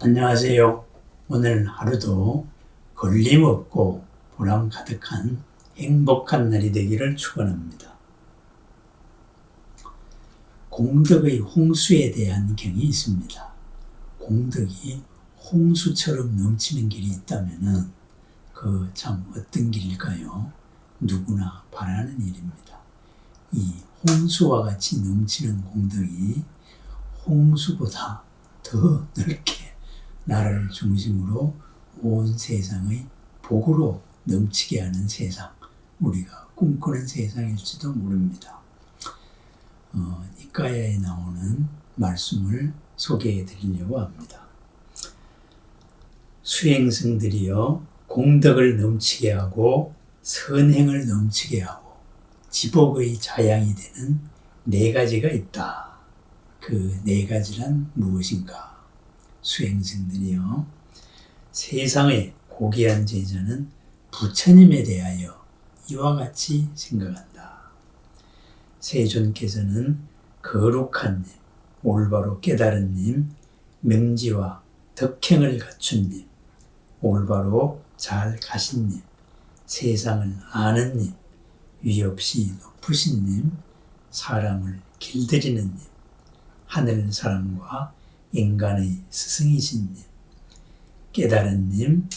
안녕하세요. 오늘 하루도 걸림없고 보람 가득한 행복한 날이 되기를 축원합니다. 공덕의 홍수에 대한 경이 있습니다. 공덕이 홍수처럼 넘치는 길이 있다면은 그 참 어떤 길일까요? 누구나 바라는 일입니다. 이 홍수와 같이 넘치는 공덕이 홍수보다 더 넓게 나라를 중심으로 온 세상의 복으로 넘치게 하는 세상, 우리가 꿈꾸는 세상일지도 모릅니다. 어, 이까야에 나오는 말씀을 소개해 드리려고 합니다. 수행승들이여 공덕을 넘치게 하고 선행을 넘치게 하고 지복의 자양이 되는 네 가지가 있다. 그 네 가지란 무엇인가? 수행승들이여 세상의 고귀한 제자는 부처님에 대하여 이와 같이 생각한다. 세존께서는 거룩한 님, 올바로 깨달은 님, 명지와 덕행을 갖춘 님, 올바로 잘 가신 님, 세상을 아는 님, 위없이 높으신 님, 사람을 길들이는 님, 하늘 사람과 인간의 스승이신 님, 깨달은 님,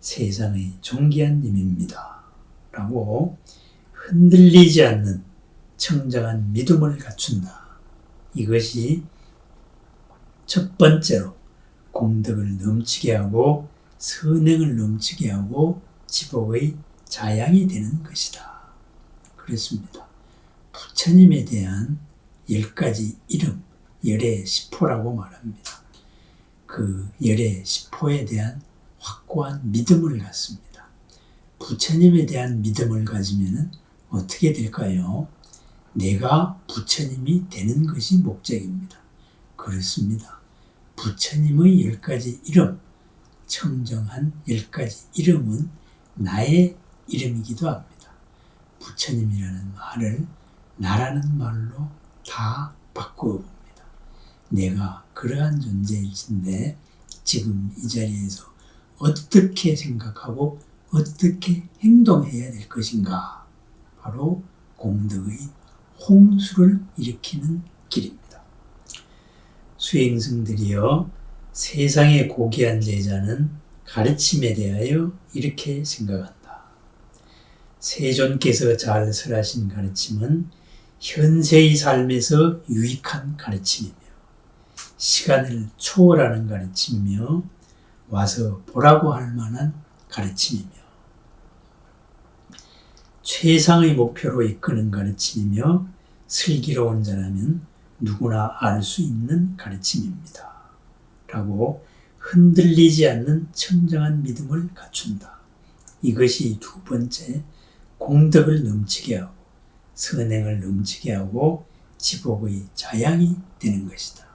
세상의 존귀한 님입니다. 라고 흔들리지 않는 청정한 믿음을 갖춘다. 이것이 첫 번째로 공덕을 넘치게 하고 선행을 넘치게 하고 지복의 자양이 되는 것이다. 그렇습니다. 부처님에 대한 열 가지 이름, 열의 시포라고 말합니다. 그 열의 시포에 대한 확고한 믿음을 갖습니다. 부처님에 대한 믿음을 가지면 어떻게 될까요? 내가 부처님이 되는 것이 목적입니다. 그렇습니다. 부처님의 열 가지 이름, 청정한 열 가지 이름은 나의 이름이기도 합니다. 부처님이라는 말을 나라는 말로 다 바꾸어 봅니다. 내가 그러한 존재일진데 지금 이 자리에서 어떻게 생각하고 어떻게 행동해야 될 것인가? 바로 공덕의 홍수를 일으키는 길입니다. 수행승들이여 세상의 고귀한 제자는 가르침에 대하여 이렇게 생각한다. 세존께서 잘 설하신 가르침은 현세의 삶에서 유익한 가르침이며 시간을 초월하는 가르침이며 와서 보라고 할 만한 가르침이며 최상의 목표로 이끄는 가르침이며 슬기로운 자라면 누구나 알 수 있는 가르침입니다. 라고 흔들리지 않는 청정한 믿음을 갖춘다. 이것이 두 번째 공덕을 넘치게 하고 선행을 넘치게 하고 지복의 자양이 되는 것이다.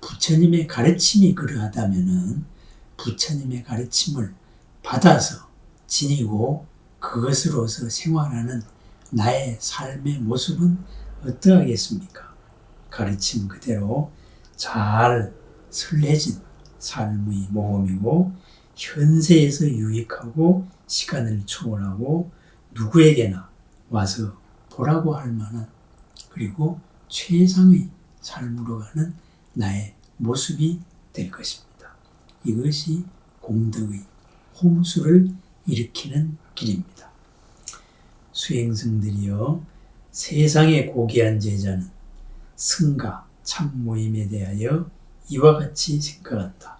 부처님의 가르침이 그러하다면은 부처님의 가르침을 받아서 지니고 그것으로서 생활하는 나의 삶의 모습은 어떠하겠습니까? 가르침 그대로 잘 설레진 삶의 모험이고 현세에서 유익하고 시간을 초월하고 누구에게나 와서 보라고 할 만한 그리고 최상의 삶으로 가는 나의 모습이 될 것입니다. 이것이 공덕의 홍수를 일으키는 길입니다. 수행승들이여 세상의 고귀한 제자는 승가 참 모임에 대하여 이와 같이 생각한다.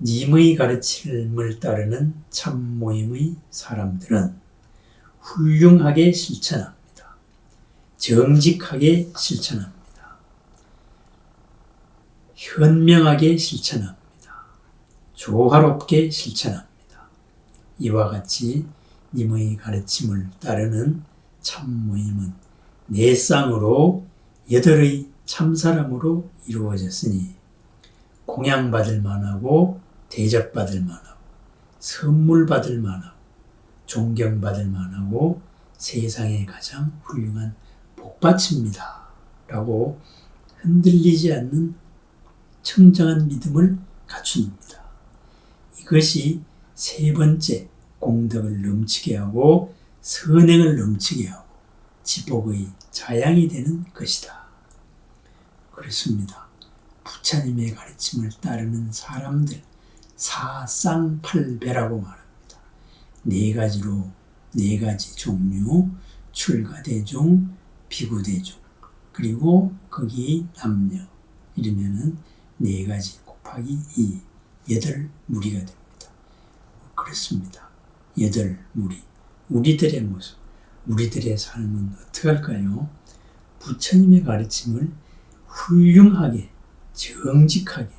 님의 가르침을 따르는 참 모임의 사람들은 훌륭하게 실천합니다. 정직하게 실천합니다. 현명하게 실천합니다. 조화롭게 실천합니다. 이와 같이 님의 가르침을 따르는 참 모임은 내 쌍으로 여덟의 참사람으로 이루어졌으니 공양받을 만하고 대접받을 만하고 선물받을 만하고 존경받을 만하고 세상에 가장 훌륭한 복받칩니다. 라고 흔들리지 않는 청정한 믿음을 갖춥니다. 이것이 세 번째 공덕을 넘치게 하고 선행을 넘치게 하고 지복의 자양이 되는 것이다. 그렇습니다. 부처님의 가르침을 따르는 사람들 사쌍팔배라고 말합니다. 네 가지로 네 가지 종류 출가대중, 비구대중 그리고 거기 남녀 이러면은 네 가지 곱하기 이 여덟 무리가 됩니다. 그렇습니다. 여덟 무리 우리들의 모습 우리들의 삶은 어떻게 할까요? 부처님의 가르침을 훌륭하게 정직하게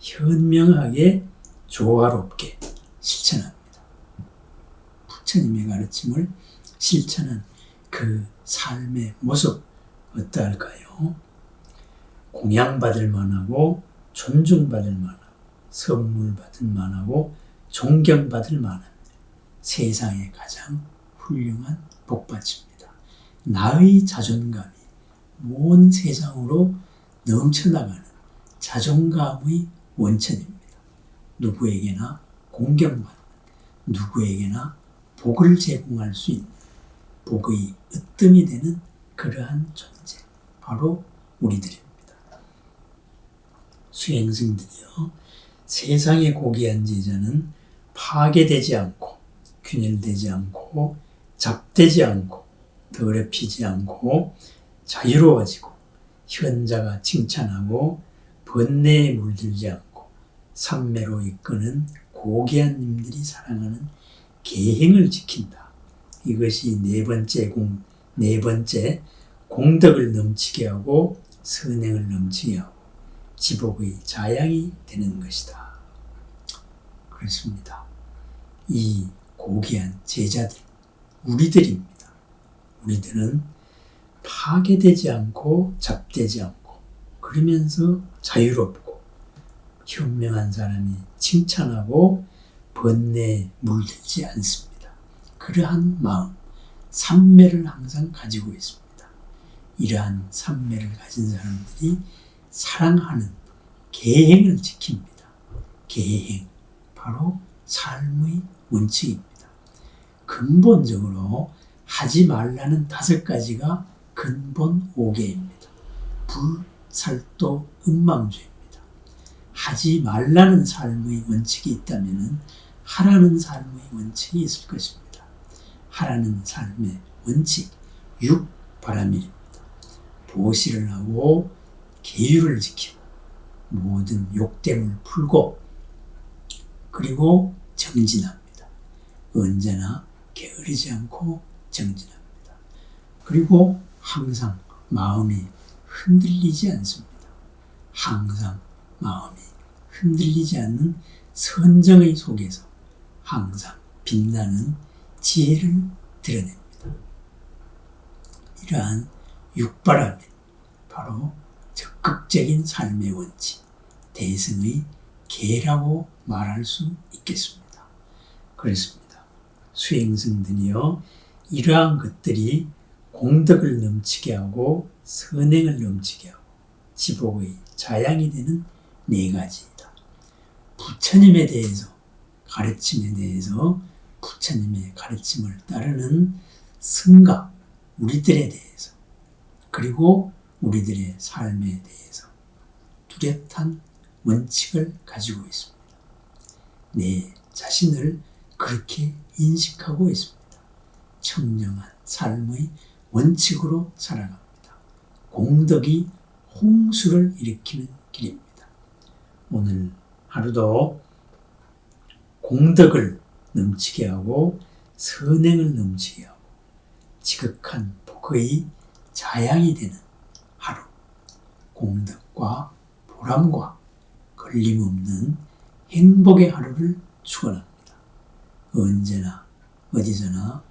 현명하게 조화롭게 실천합니다. 부처님의 가르침을 실천한 그 삶의 모습 어떠할까요? 공양받을 만하고 존중받을 만하고 선물 받을 만하고 존경받을 만한 세상의 가장 훌륭한 복받칩니다. 나의 자존감이 온 세상으로 넘쳐나가는 자존감의 원천입니다. 누구에게나 공경받는, 누구에게나 복을 제공할 수 있는 복의 으뜸이 되는 그러한 존재, 바로 우리들입니다. 수행승들이요, 세상에 고귀한 제자는 파괴되지 않고, 균열되지 않고, 잡되지 않고, 더럽히지 않고, 자유로워지고, 현자가 칭찬하고, 번뇌에 물들지 않고, 삼매로 이끄는 고귀한 님들이 사랑하는 계행을 지킨다. 이것이 네 번째 공, 네 번째 공덕을 넘치게 하고 선행을 넘치게 하고 지복의 자양이 되는 것이다. 그렇습니다. 이 고귀한 제자들, 우리들입니다. 우리들은 파괴되지 않고 잡되지 않고 그러면서 자유롭고 현명한 사람이 칭찬하고 번뇌에 물들지 않습니다. 그러한 마음, 삼매를 항상 가지고 있습니다. 이러한 삼매를 가진 사람들이 사랑하는 계행을 지킵니다. 계행, 바로 삶의 원칙입니다. 근본적으로 하지 말라는 다섯 가지가 근본 오계입니다. 불, 살도, 음망주입니다. 하지 말라는 삶의 원칙이 있다면 하라는 삶의 원칙이 있을 것입니다. 하라는 삶의 원칙, 육 바람일입니다. 보시를 하고 계율을 지키고 모든 욕됨을 풀고 그리고 정진합니다. 언제나 게으르지 않고 정진합니다. 그리고 항상 마음이 흔들리지 않습니다. 항상 마음이 흔들리지 않는 선정의 속에서 항상 빛나는 지혜를 드러냅니다. 이러한 육바람이 바로 적극적인 삶의 원칙, 대승의 계라고 말할 수 있겠습니다. 그렇습니다. 수행승들이요, 이러한 것들이 공덕을 넘치게 하고 선행을 넘치게 하고 지복의 자양이 되는 네 가지이다. 부처님에 대해서 가르침에 대해서 부처님의 가르침을 따르는 승가 우리들에 대해서 그리고 우리들의 삶에 대해서 뚜렷한 원칙을 가지고 있습니다. 내 자신을 그렇게 인식하고 있습니다. 청정한 삶의 원칙으로 살아갑니다. 공덕이 홍수를 일으키는 길입니다. 오늘 하루도 공덕을 넘치게 하고 선행을 넘치게 하고 지극한 복의 자양이 되는 공덕과 보람과 걸림없는 행복의 하루를 축원합니다. 언제나 어디서나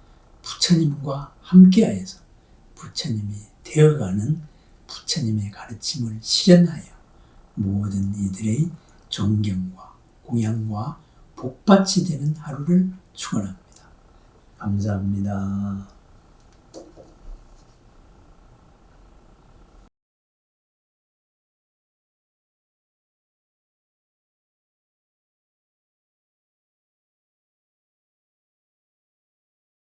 부처님과 함께하여서 부처님이 되어가는 부처님의 가르침을 실현하여 모든 이들의 존경과 공양과 복받이 되는 하루를 축원합니다. 감사합니다.